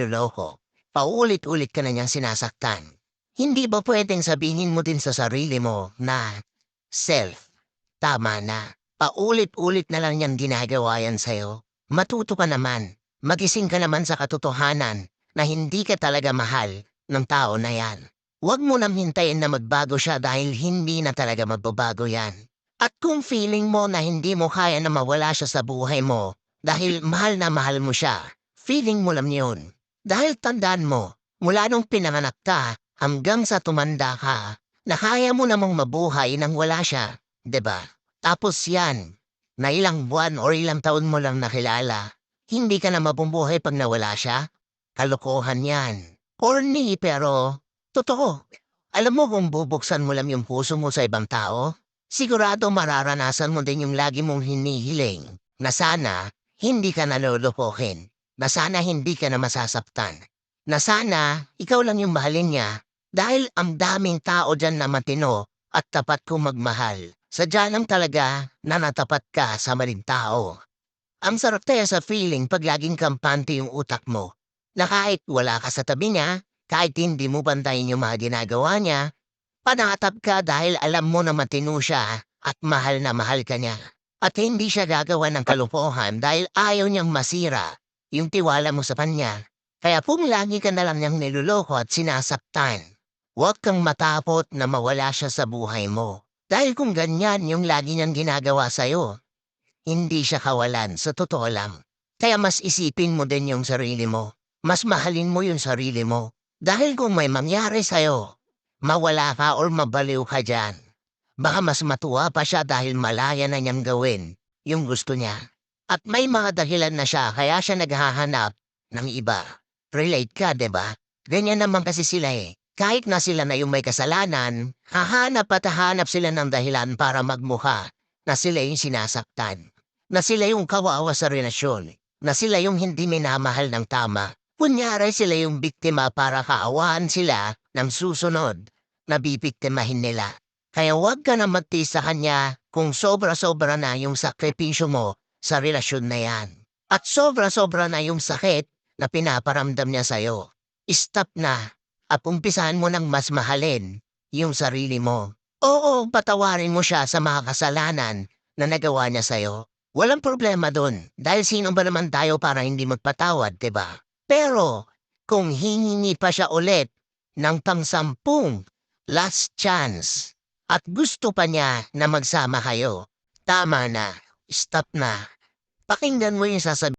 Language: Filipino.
niloloko. Paulit-ulit ka na niyang sinasaktan. Hindi ba pwedeng sabihin mo din sa sarili mo na, Self, tama na. Paulit-ulit na lang niyang ginagawa yan sa'yo. Matuto ka naman. Magising ka naman sa katotohanan na hindi ka talaga mahal ng tao na yan. Huwag mo nang hintayin na magbago siya dahil hindi na talaga magbabago yan. At kung feeling mo na hindi mo kaya na mawala siya sa buhay mo dahil mahal na mahal mo siya, feeling mo lang yun. Dahil tandaan mo, mula nung pinanganak ka hanggang sa tumanda ka, na kaya mo namang mabuhay nang wala siya, ba? Tapos yan, na ilang buwan or ilang taon mo lang nakilala, hindi ka na mabubuhay pag nawala siya? Kalokohan yan. Corny pero totoo. Alam mo kung bubuksan mo lang yung puso mo sa ibang tao, sigurado mararanasan mo din yung lagi mong hinihiling na sana hindi ka nalolokohin, na sana hindi ka na masasaktan, na sana ikaw lang yung mahalin niya dahil ang daming tao dyan na matino at tapat kong magmahal. Sadya lang talaga na natapat ka sa maling tao. Ang sarap kaya sa feeling pag laging kampante yung utak mo na kahit wala ka sa tabi niya, kahit hindi mo bantayin yung mga ginagawa niya, panatap ka dahil alam mo na matino siya at mahal na mahal ka niya. At hindi siya gagawa ng kalupohan dahil ayaw niyang masira yung tiwala mo sa kanya. Kaya kung lagi ka na lang niyang niloloko at sinasaktan, huwag kang matapot na mawala siya sa buhay mo. Dahil kung ganyan yung lagi niyang ginagawa sa'yo, hindi siya kawalan sa totoo lang. Kaya mas isipin mo din yung sarili mo. Mas mahalin mo yung sarili mo. Dahil kung may mangyari sa'yo, mawala ka or mabaliw ka dyan. Baka mas matuwa pa siya dahil malaya na niyang gawin yung gusto niya. At may mga dahilan na siya kaya siya naghahanap ng iba. Relate ka, ba? Ganyan naman kasi sila eh. Kahit na sila na yung may kasalanan, hahanap at hahanap sila ng dahilan para magmukha na sila yung sinasaktan. Na sila yung kawawa sa relasyon. Na sila yung hindi minamahal ng tama. Kunyari sila yung biktima para kaawaan sila ng susunod na bibiktimahin nila. Kaya huwag ka na magtiis sa kanya kung sobra-sobra na yung sakripisyo mo sa relasyon na yan. At sobra-sobra na yung sakit na pinaparamdam niya sa'yo. Stop na at umpisahan mo nang mas mahalin yung sarili mo. Oo, patawarin mo siya sa mga kasalanan na nagawa niya sa'yo. Walang problema dun dahil sino ba naman tayo para hindi magpatawad, ba? Pero kung hihingi pa siya ulit ng pangsampung last chance at gusto pa niya na magsama kayo, tama na, stop na. Pakinggan mo yung sasabihin